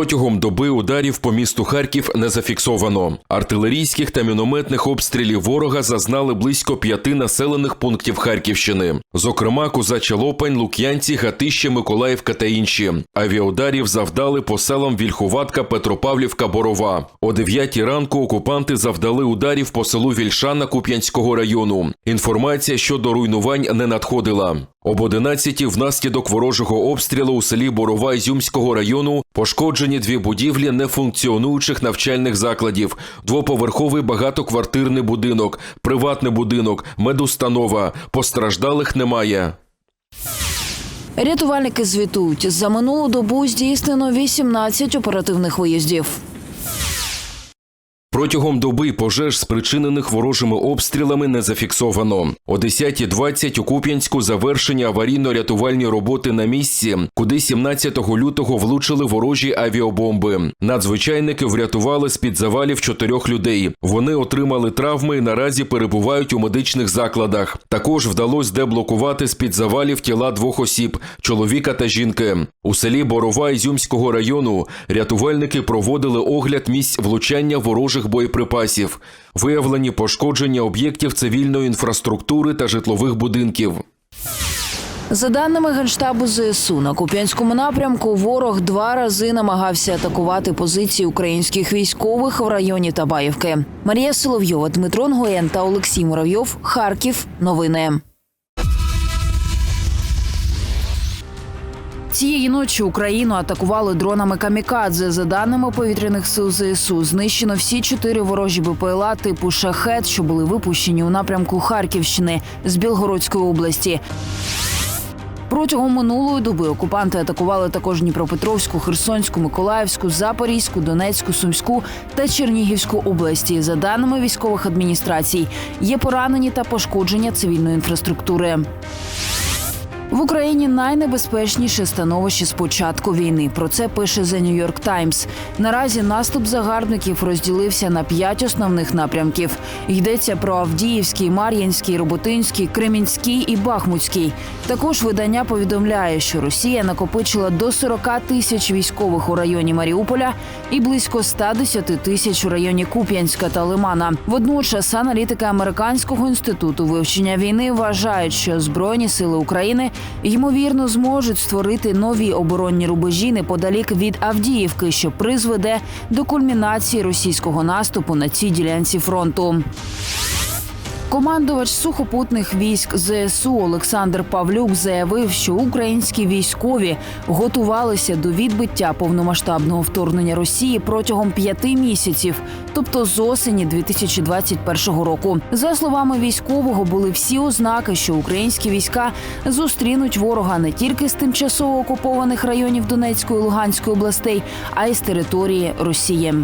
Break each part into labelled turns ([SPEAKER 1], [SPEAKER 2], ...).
[SPEAKER 1] Протягом доби ударів по місту Харків не зафіксовано. Артилерійських та мінометних обстрілів ворога зазнали близько п'яти населених пунктів Харківщини. Зокрема, Козача Лопань, Лук'янці, Гатище, Миколаївка та інші. Авіаударів завдали по селам Вільхуватка, Петропавлівка, Борова. О 9 ранку окупанти завдали ударів по селу Вільшана Куп'янського району. Інформація щодо руйнувань не надходила. Об 11 внаслідок ворожого обстрілу у селі Борова Ізюмського району пошкоджені дві будівлі нефункціонуючих навчальних закладів, двоповерховий багатоквартирний будинок, приватний будинок, медустанова. Постраждалих немає.
[SPEAKER 2] Рятувальники звітують, за минулу добу здійснено 18 оперативних виїздів.
[SPEAKER 1] Протягом доби пожеж, спричинених ворожими обстрілами, не зафіксовано. О 10.20 у Куп'янську завершені аварійно-рятувальні роботи на місці, куди 17 лютого влучили ворожі авіабомби. Надзвичайники врятували з-під завалів чотирьох людей. Вони отримали травми і наразі перебувають у медичних закладах. Також вдалося деблокувати з-під завалів тіла двох осіб чоловіка та жінки. У селі Борова Ізюмського району рятувальники проводили огляд місць влучання ворожих боєприпасів, виявлені пошкодження об'єктів цивільної інфраструктури та житлових будинків.
[SPEAKER 2] За даними Генштабу ЗСУ, на Куп'янському напрямку ворог два рази намагався атакувати позиції українських військових в районі Табаївки. Марія Соловйова, Дмитро Нгоєн та Олексій Муравйов. Харків. Новини. Цієї ночі Україну атакували дронами камікадзе. За даними повітряних сил ЗСУ, знищено всі чотири ворожі БПЛА типу шахет, що були випущені у напрямку Харківщини з Білгородської області. Протягом минулої доби окупанти атакували також Дніпропетровську, Херсонську, Миколаївську, Запорізьку, Донецьку, Сумську та Чернігівську області. За даними військових адміністрацій, є поранені та пошкодження цивільної інфраструктури. В Україні найнебезпечніше становище з початку війни. Про це пише The New York Times. Наразі наступ загарбників розділився на п'ять основних напрямків. Йдеться про Авдіївський, Мар'їнський, Роботинський, Кремінський і Бахмутський. Також видання повідомляє, що Росія накопичила до 40 тисяч військових у районі Маріуполя і близько 110 тисяч у районі Куп'янська та Лимана. Водночас аналітики американського інституту вивчення війни вважають, що збройні сили України ймовірно зможуть створити нові оборонні рубежі неподалік від Авдіївки, що призведе до кульмінації російського наступу на цій ділянці фронту. Командувач сухопутних військ ЗСУ Олександр Павлюк заявив, що українські військові готувалися до відбиття повномасштабного вторгнення Росії протягом п'яти місяців, тобто з осені 2021 року. За словами військового, були всі ознаки, що українські війська зустрінуть ворога не тільки з тимчасово окупованих районів Донецької і Луганської областей, а й з території Росії.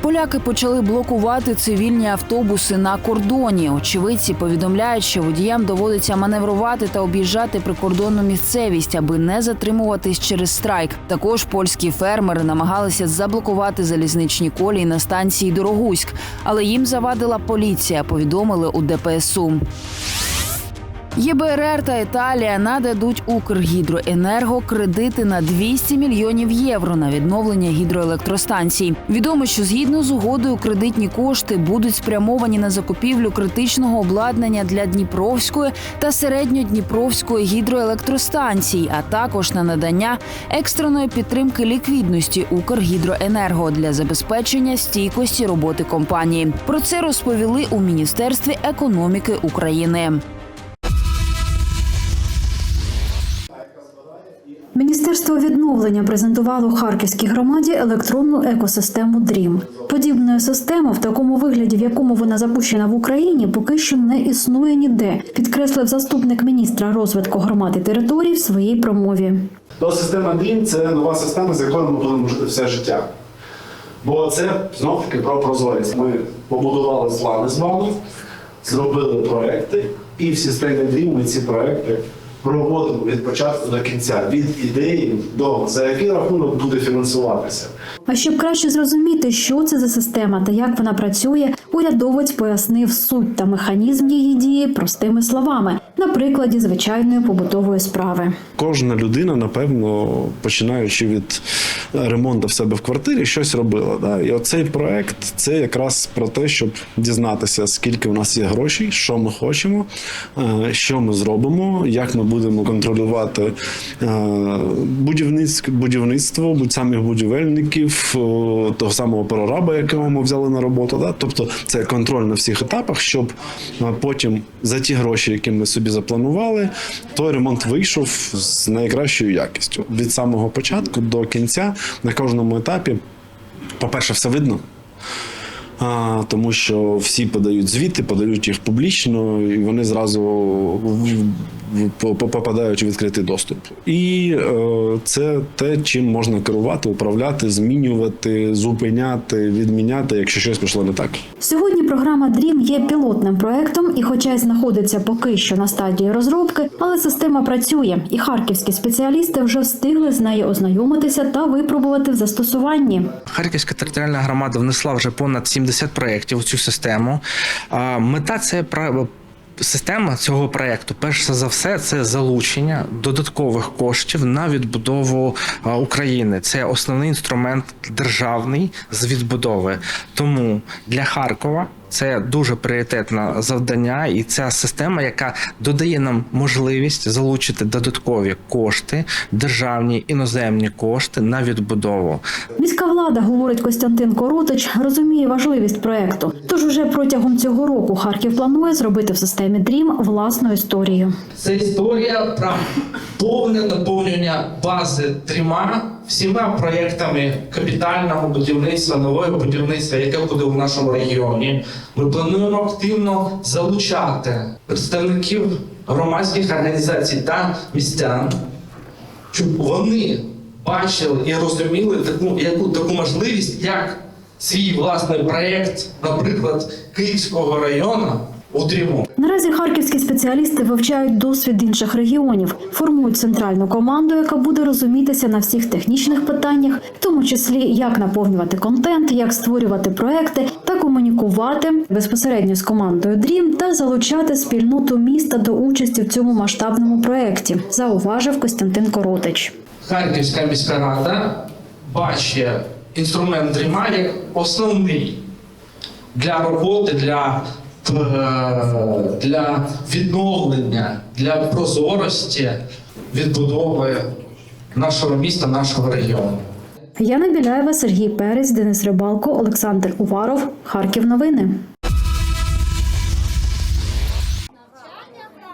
[SPEAKER 2] Поляки почали блокувати цивільні автобуси на кордоні. Очевидці повідомляють, що водіям доводиться маневрувати та об'їжджати прикордонну місцевість, аби не затримуватись через страйк. Також польські фермери намагалися заблокувати залізничні колії на станції Дорогуськ, але їм завадила поліція. Повідомили у ДПСУ. ЄБРР та Італія нададуть Укргідроенерго кредити на 200 мільйонів євро на відновлення гідроелектростанцій. Відомо, що згідно з угодою кредитні кошти будуть спрямовані на закупівлю критичного обладнання для Дніпровської та середньодніпровської гідроелектростанцій, а також на надання екстреної підтримки ліквідності Укргідроенерго для забезпечення стійкості роботи компанії. Про це розповіли у Міністерстві економіки України.
[SPEAKER 3] Міністерство відновлення презентувало харківській громаді електронну екосистему ДРІМ. Подібної системи в такому вигляді, в якому вона запущена в Україні, поки що не існує ніде, підкреслив заступник міністра розвитку громад і територій в своїй промові.
[SPEAKER 4] То система DREAM – це нова система, з якою ми будемо жити все життя. Бо це знов таки про прозорість. Ми побудували плани з вами, зробили проекти, і в системі DREAM ми ці проекти проводимо від початку до кінця, від ідеї до за який рахунок буде фінансуватися.
[SPEAKER 3] А щоб краще зрозуміти, що це за система та як вона працює, урядовець пояснив суть та механізм її дії простими словами на прикладі звичайної побутової справи.
[SPEAKER 5] Кожна людина, напевно, починаючи від ремонту в себе в квартирі, щось робила. Да? І оцей проект це якраз про те, щоб дізнатися, скільки в нас є грошей, що ми хочемо, е, що ми зробимо, як ми будемо контролювати е, будівництво, будівництво будь самих будівельників, того самого прораба, якого ми взяли на роботу. Да? Тобто це контроль на всіх етапах, щоб е, потім за ті гроші, які ми собі запланували, той ремонт вийшов з найкращою якістю від самого початку до кінця на кожному етапі. По-перше, все видно. А, тому що всі подають звіти, подають їх публічно, і вони зразу попадають у відкритий доступ. І е, це те, чим можна керувати, управляти, змінювати, зупиняти, відміняти, якщо щось пішло не так.
[SPEAKER 3] Сьогодні програма DREAM є пілотним проектом, і, хоча й знаходиться поки що на стадії розробки, але система працює, і харківські спеціалісти вже встигли з нею ознайомитися та випробувати в застосуванні.
[SPEAKER 6] Харківська територіальна громада внесла вже понад 70 проєктів у цю систему. Мета це Система цього проекту, перш за все, це залучення додаткових коштів на відбудову України. Це основний інструмент державний з відбудови. Тому для Харкова це дуже пріоритетне завдання, і ця система, яка додає нам можливість залучити додаткові кошти, державні іноземні кошти на відбудову.
[SPEAKER 3] Міська влада, говорить Костянтин Коротич, розуміє важливість проекту. Тож уже протягом цього року Харків планує зробити в системі DREAM власну історію.
[SPEAKER 7] Це історія про повне наповнення бази трьома всіма проєктами капітального будівництва, нового будівництва, яке буде в нашому регіоні. Ми плануємо активно залучати представників громадських організацій та містян, щоб вони бачили і розуміли таку, яку таку можливість, як свій власний проєкт, наприклад, Київського району утримувати.
[SPEAKER 3] Наразі харківські спеціалісти вивчають досвід інших регіонів, формують центральну команду, яка буде розумітися на всіх технічних питаннях, в тому числі як наповнювати контент, як створювати проекти та комунікувати безпосередньо з командою DREAM та залучати спільноту міста до участі в цьому масштабному проекті, зауважив Костянтин Коротич.
[SPEAKER 7] Харківська міська рада бачить інструмент дріма як основний для роботи, для, для відновлення, для прозорості відбудови нашого міста, нашого регіону.
[SPEAKER 3] Яна Біляєва, Сергій Перець, Денис Рибалко, Олександр Уваров. Харків. Новини.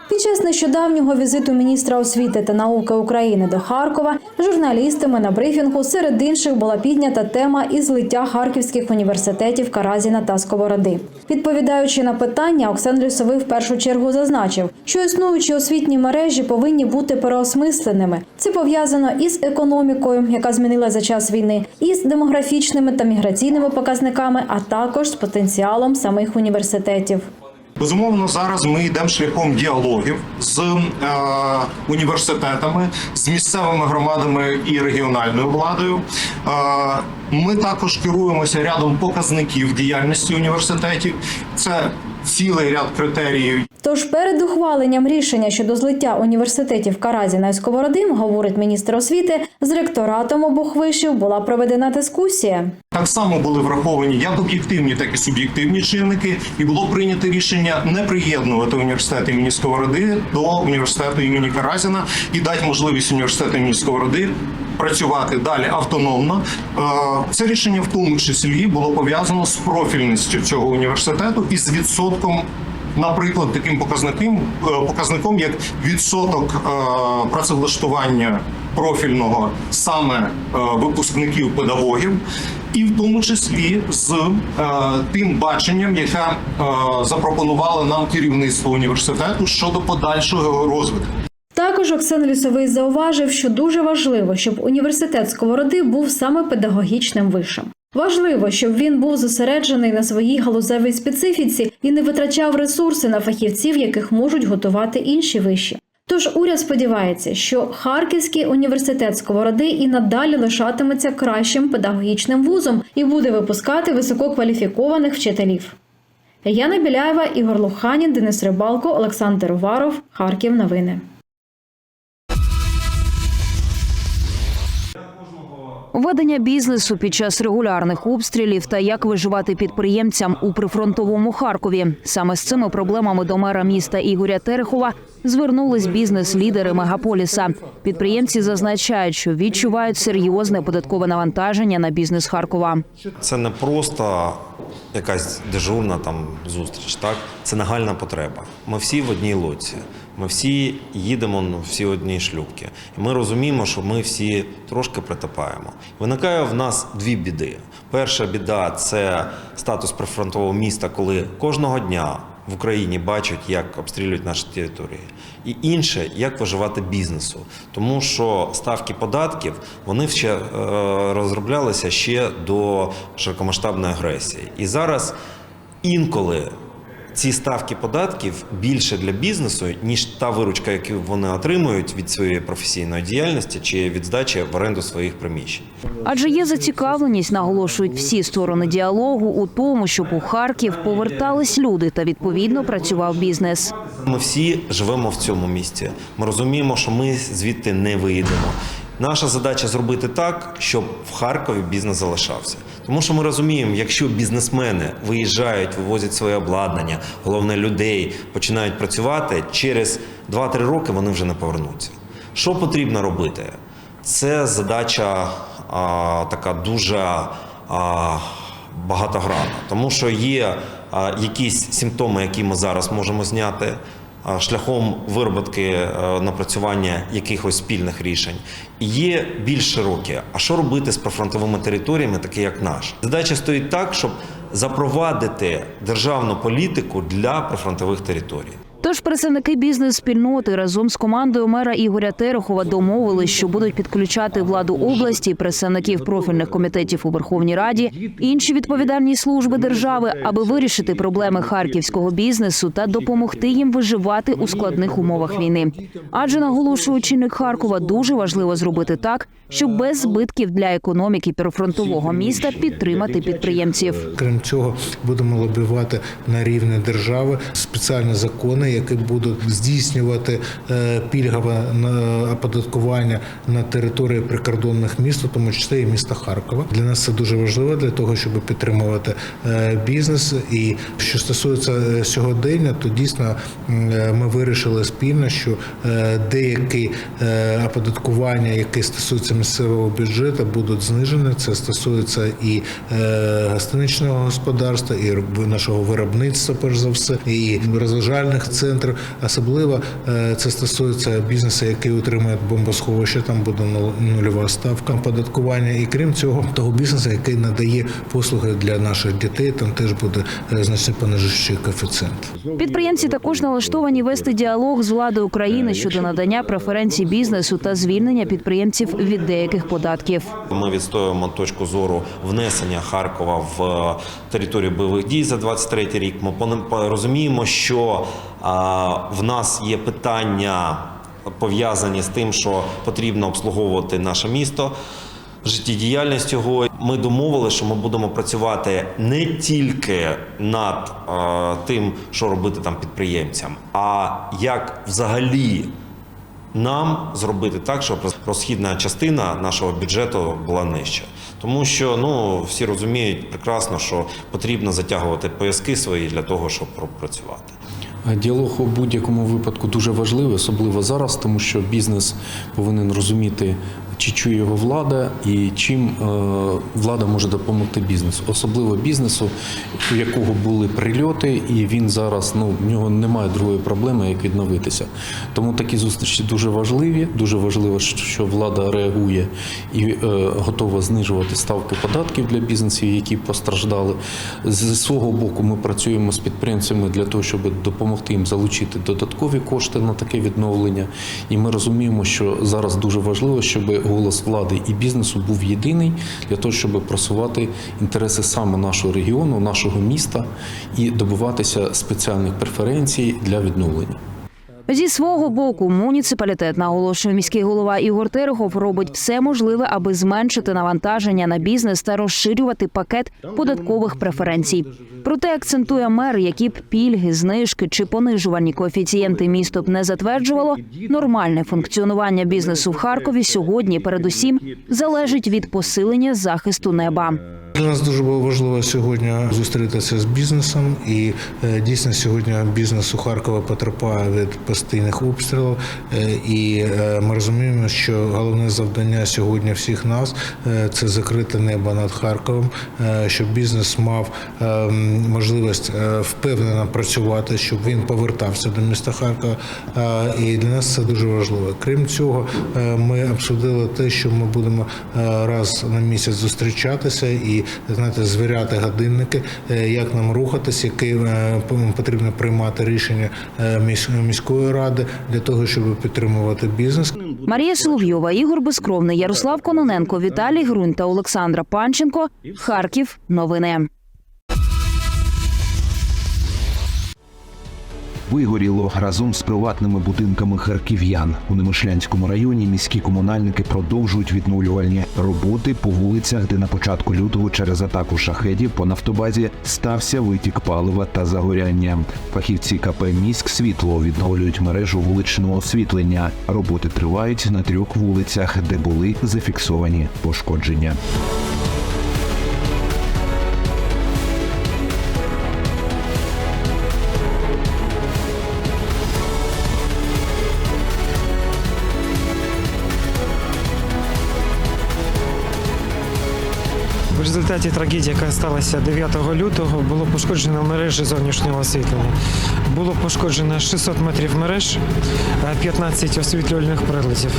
[SPEAKER 3] Під час нещодавнього візиту міністра освіти та науки України до Харкова журналістами на брифінгу серед інших була піднята тема і злиття харківських університетів Каразіна та Сковороди. Відповідаючи на питання, Оксан Лісовий в першу чергу зазначив, що існуючі освітні мережі повинні бути переосмисленими. Це пов'язано із економікою, яка змінила за час війни, із демографічними та міграційними показниками, а також з потенціалом самих університетів.
[SPEAKER 8] Безумовно, зараз ми йдемо шляхом діалогів з е, університетами, з місцевими громадами і регіональною владою. Е, ми також керуємося рядом показників діяльності університетів. Це цілий ряд критеріїв,
[SPEAKER 3] Тож перед ухваленням рішення щодо злиття університетів Каразіна і Сковороди, говорить міністр освіти, з ректоратом обох вишів була проведена дискусія.
[SPEAKER 8] Так само були враховані як об'єктивні, так і суб'єктивні чинники, і було прийнято рішення не приєднувати університет імені Сковороди до університету імені Каразіна і дати можливість університету імені Сковороди працювати далі автономно. Е, Це рішення в тому числі було пов'язано з профільністю цього університету і з відсотком. Наприклад, таким показником, е, показником як відсоток е, працевлаштування профільного саме випускників педагогів, і в тому числі з тим баченням, яке запропонувало нам керівництво університету щодо подальшого розвитку.
[SPEAKER 3] Також Оксан Лісовий зауважив, що дуже важливо, щоб університет Сковороди був саме педагогічним вишем. Важливо, щоб він був зосереджений на своїй галузевій специфіці і не витрачав ресурси на фахівців, яких можуть готувати інші виші. Тож уряд сподівається, що Харківський університет Сковороди і надалі лишатиметься кращим педагогічним вузом і буде випускати висококваліфікованих вчителів. Яна Біляєва, Ігор Луханін, Денис Рибалко, Олександр Уваров, Харків. Новини.
[SPEAKER 9] Ведення бізнесу під час регулярних обстрілів та як виживати підприємцям у прифронтовому Харкові. Саме з цими проблемами до мера міста Ігоря Терехова звернулись бізнес-лідери мегаполіса. Підприємці зазначають, що відчувають серйозне податкове навантаження на бізнес Харкова.
[SPEAKER 10] Це не просто якась дежурна там зустріч, так це нагальна потреба. Ми всі в одній лодці. Ми всі їдемо ну, всі одні шлюбки. І ми розуміємо, що ми всі трошки притопаємо. Виникає в нас дві біди. Перша біда це статус прифронтового міста, коли кожного дня в Україні бачать, як обстрілюють наші території. І інше, як виживати бізнесу. Тому що ставки податків вони ще е, розроблялися ще до широкомасштабної агресії. І зараз інколи ці ставки податків більше для бізнесу, ніж та виручка, яку вони отримують від своєї професійної діяльності чи від здачі в оренду своїх приміщень.
[SPEAKER 9] Адже є зацікавленість, наголошують всі сторони діалогу у тому, щоб у Харків повертались люди та відповідно працював бізнес.
[SPEAKER 10] Ми всі живемо в цьому місті. Ми розуміємо, що ми звідти не виїдемо. Наша задача зробити так, щоб в Харкові бізнес залишався. Тому що ми розуміємо, якщо бізнесмени виїжджають, вивозять своє обладнання, головне людей, починають працювати, через 2-3 роки вони вже не повернуться. Що потрібно робити? Це задача а, така дуже а, багатогранна, тому що є а, якісь симптоми, які ми зараз можемо зняти шляхом вироботки е, напрацювання якихось спільних рішень. Є більш широкі. А що робити з прифронтовими територіями, такі як наш? Задача стоїть так, щоб запровадити державну політику для прифронтових територій.
[SPEAKER 9] Тож представники бізнес-спільноти разом з командою мера Ігоря Терехова домовились, що будуть підключати владу області, представників профільних комітетів у Верховній Раді, інші відповідальні служби держави, аби вирішити проблеми харківського бізнесу та допомогти їм виживати у складних умовах війни. Адже наголошує очільник Харкова, дуже важливо зробити так, щоб без збитків для економіки прифронтового міста підтримати підприємців.
[SPEAKER 11] Крім цього, будемо лобіювати на рівні держави спеціальні закони, які будуть здійснювати е, пільгове е, оподаткування на території прикордонних міст, тому числі і міста Харкова. Для нас це дуже важливо для того, щоб підтримувати е, бізнес. І що стосується сьогодення, то дійсно ми вирішили спільно, що деякі оподаткування, які стосуються місцевого бюджету, будуть знижені. Це стосується і е, гостиничного господарства, і нашого виробництва, перш за все, і розважальних центрів. Особливо е, це стосується бізнесу, який утримує бомбосховище. Там буде нул- нульова ставка оподаткування. І крім цього, того бізнесу, який надає послуги для наших дітей, там теж буде е, значно понижуючий коефіцієнт.
[SPEAKER 9] Підприємці також налаштовані вести діалог з владою України щодо надання преференцій бізнесу та звільнення підприємців від деяких податків.
[SPEAKER 10] Ми відстоюємо точку зору внесення Харкова в е, територію бойових дій за 23 рік. Ми розуміємо, що в нас є питання пов'язані з тим, що потрібно обслуговувати наше місто. Життєдіяльність його ми домовили, що ми будемо працювати не тільки над е, тим, що робити там підприємцям, а як взагалі нам зробити так, щоб розхідна частина нашого бюджету була нижча. Тому що ну всі розуміють прекрасно, що потрібно затягувати пояски свої для того, щоб пропрацювати.
[SPEAKER 12] Діалог у будь-якому випадку дуже важливий, особливо зараз, тому що бізнес повинен розуміти, чи чує його влада і чим е, влада може допомогти бізнесу, особливо бізнесу, у якого були прильоти, і він зараз ну в нього немає другої проблеми, як відновитися. Тому такі зустрічі дуже важливі. Дуже важливо, що влада реагує і е, готова знижувати ставки податків для бізнесів, які постраждали. З свого боку, ми працюємо з підприємцями для того, щоб допомогти їм залучити додаткові кошти на таке відновлення. І ми розуміємо, що зараз дуже важливо, щоб голос влади і бізнесу був єдиний для того, щоб просувати інтереси саме нашого регіону, нашого міста і добиватися спеціальних преференцій для відновлення.
[SPEAKER 9] Зі свого боку, муніципалітет наголошує міський голова Ігор Терехов робить все можливе, аби зменшити навантаження на бізнес та розширювати пакет податкових преференцій. Проте акцентує мер, які б пільги, знижки чи понижувальні коефіцієнти місто б не затверджувало. Нормальне функціонування бізнесу в Харкові сьогодні, передусім, залежить від посилення захисту неба.
[SPEAKER 11] Для нас дуже було важливо сьогодні зустрітися з бізнесом, і е, дійсно сьогодні бізнес у Харкова потерпає від постійних обстрілів. Е, І е, ми розуміємо, що головне завдання сьогодні всіх нас це закрити небо над Харковом, щоб бізнес мав можливість впевнено працювати, щоб він повертався до міста Харкова. І для нас це дуже важливо. Крім цього, ми обсудили те, що ми будемо раз на місяць зустрічатися і знаєте, звіряти годинники, е, як нам рухатись, які е, потрібно приймати рішення е, міської ради для того, щоб підтримувати бізнес.
[SPEAKER 9] Марія Соловйова, Ігор Безкровний, Ярослав Кононенко, Віталій Грунь та Олександра Панченко. Харків. Новини.
[SPEAKER 13] Вигоріло разом з приватними будинками харків'ян. У Немишлянському районі міські комунальники продовжують відновлювальні роботи по вулицях, де на початку лютого через атаку шахедів по нафтобазі стався витік палива та загоряння. Фахівці КП Міськ світло відновлюють мережу вуличного освітлення. Роботи тривають на трьох вулицях, де були зафіксовані пошкодження.
[SPEAKER 14] Результаті трагедії, яка сталася 9 лютого, було пошкоджено мережі зовнішнього освітлення. Було пошкоджено 600 метрів мереж, е, 15 освітлювальних приладів.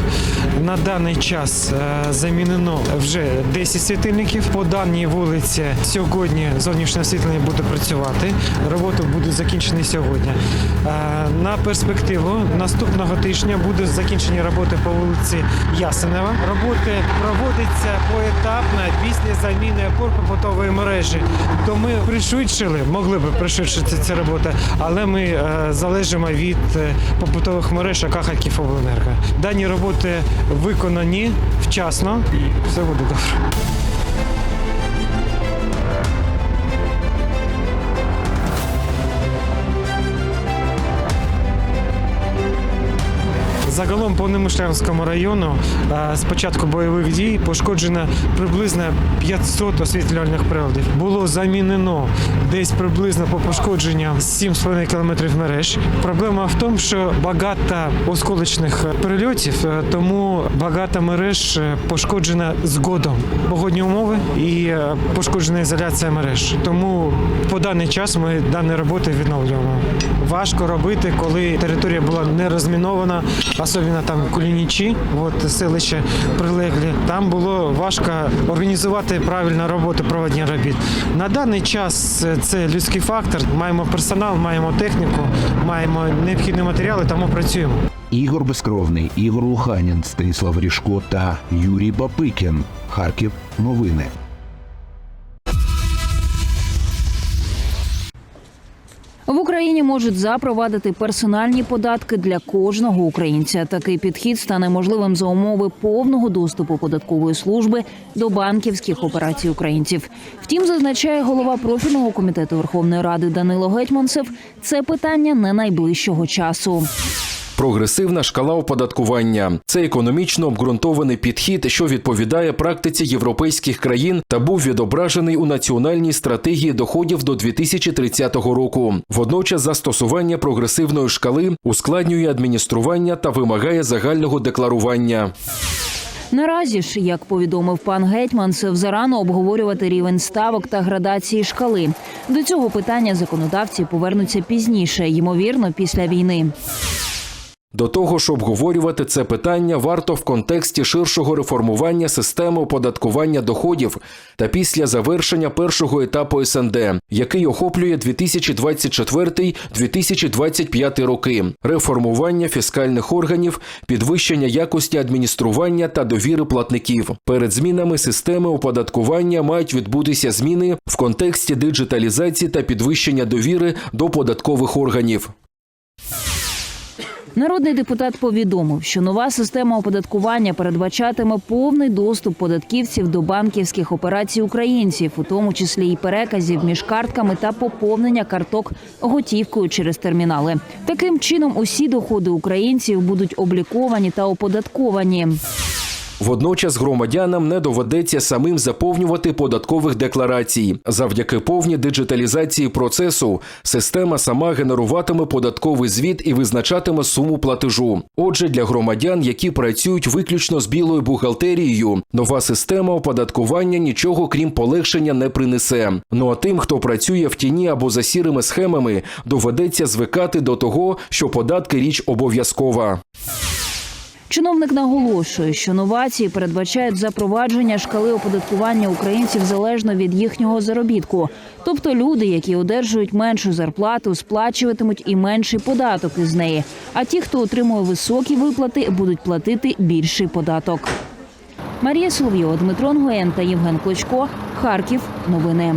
[SPEAKER 14] На даний час е, замінено вже 10 світильників. По даній вулиці сьогодні зовнішнє освітлення буде працювати. Робота буде закінчена сьогодні. Е, На перспективу наступного тижня буде закінчені роботи по вулиці Ясенева. Роботи проводяться поетапно після заміни опор побутової мережі. То ми пришвидшили, могли б пришвидшити цю роботу, але ми е, залежимо від е, побутових мереж АК Харківобленерго. Дані роботи виконані вчасно і все буде добре. Загалом по Немишлянському району е, з початку бойових дій пошкоджено приблизно 500 освітлювальних приладів. Було замінено десь приблизно по пошкодженням 7,5 кілометрів мереж. Проблема в тому, що багато осколочних перельотів, е, тому багато мереж е, пошкоджено згодом. Погодні умови і е, пошкоджена ізоляція мереж. Тому по даний час ми дані роботи відновлюємо. Важко робити, коли територія була не розмінована, особливо там Кулінічі, от селище прилеглі. Там було важко організувати правильну роботу проводні робіт. На даний час е, це людський фактор. Маємо персонал, маємо техніку, маємо необхідні матеріали, тому працюємо.
[SPEAKER 13] Ігор Безкровний, Ігор Луханін, Станіслав Ріжко та Юрій Бапикін. Харків. Новини.
[SPEAKER 9] В Україні можуть запровадити персональні податки для кожного українця. Такий підхід стане можливим за умови повного доступу податкової служби до банківських операцій українців. Втім, зазначає голова профільного комітету Верховної Ради Данило Гетьманцев. Це питання не найближчого часу.
[SPEAKER 1] Прогресивна шкала оподаткування це економічно обґрунтований підхід, що відповідає практиці європейських країн та був відображений у національній стратегії доходів до 2030 року. Водночас застосування прогресивної шкали ускладнює адміністрування та вимагає загального декларування.
[SPEAKER 9] Наразі ж, як повідомив пан Гетьманцев, зарано обговорювати рівень ставок та градації шкали. До цього питання законодавці повернуться пізніше, ймовірно, після війни.
[SPEAKER 1] До того ж, обговорювати це питання варто в контексті ширшого реформування системи оподаткування доходів та після завершення першого етапу СНД, який охоплює 2024-2025 роки, реформування фіскальних органів, підвищення якості адміністрування та довіри платників. Перед змінами системи оподаткування мають відбутися зміни в контексті диджиталізації та підвищення довіри до податкових органів.
[SPEAKER 9] Народний депутат повідомив, що нова система оподаткування передбачатиме повний доступ податківців до банківських операцій українців, у тому числі і переказів між картками та поповнення карток готівкою через термінали. Таким чином, усі доходи українців будуть обліковані та оподатковані.
[SPEAKER 1] Водночас громадянам не доведеться самим заповнювати податкових декларацій. Завдяки повній диджиталізації процесу система сама генеруватиме податковий звіт і визначатиме суму платежу. Отже, для громадян, які працюють виключно з білою бухгалтерією, нова система оподаткування нічого крім полегшення не принесе. Ну а тим, хто працює в тіні або за сірими схемами, доведеться звикати до того, що податки річ обов'язкова.
[SPEAKER 9] Чиновник наголошує, що новації передбачають запровадження шкали оподаткування українців залежно від їхнього заробітку. Тобто люди, які одержують меншу зарплату, сплачуватимуть і менший податок із неї. А ті, хто отримує високі виплати, будуть платити більший податок. Марія Соловйова, Дмитро Нгоєн та Євген Клочко. Харків. Новини.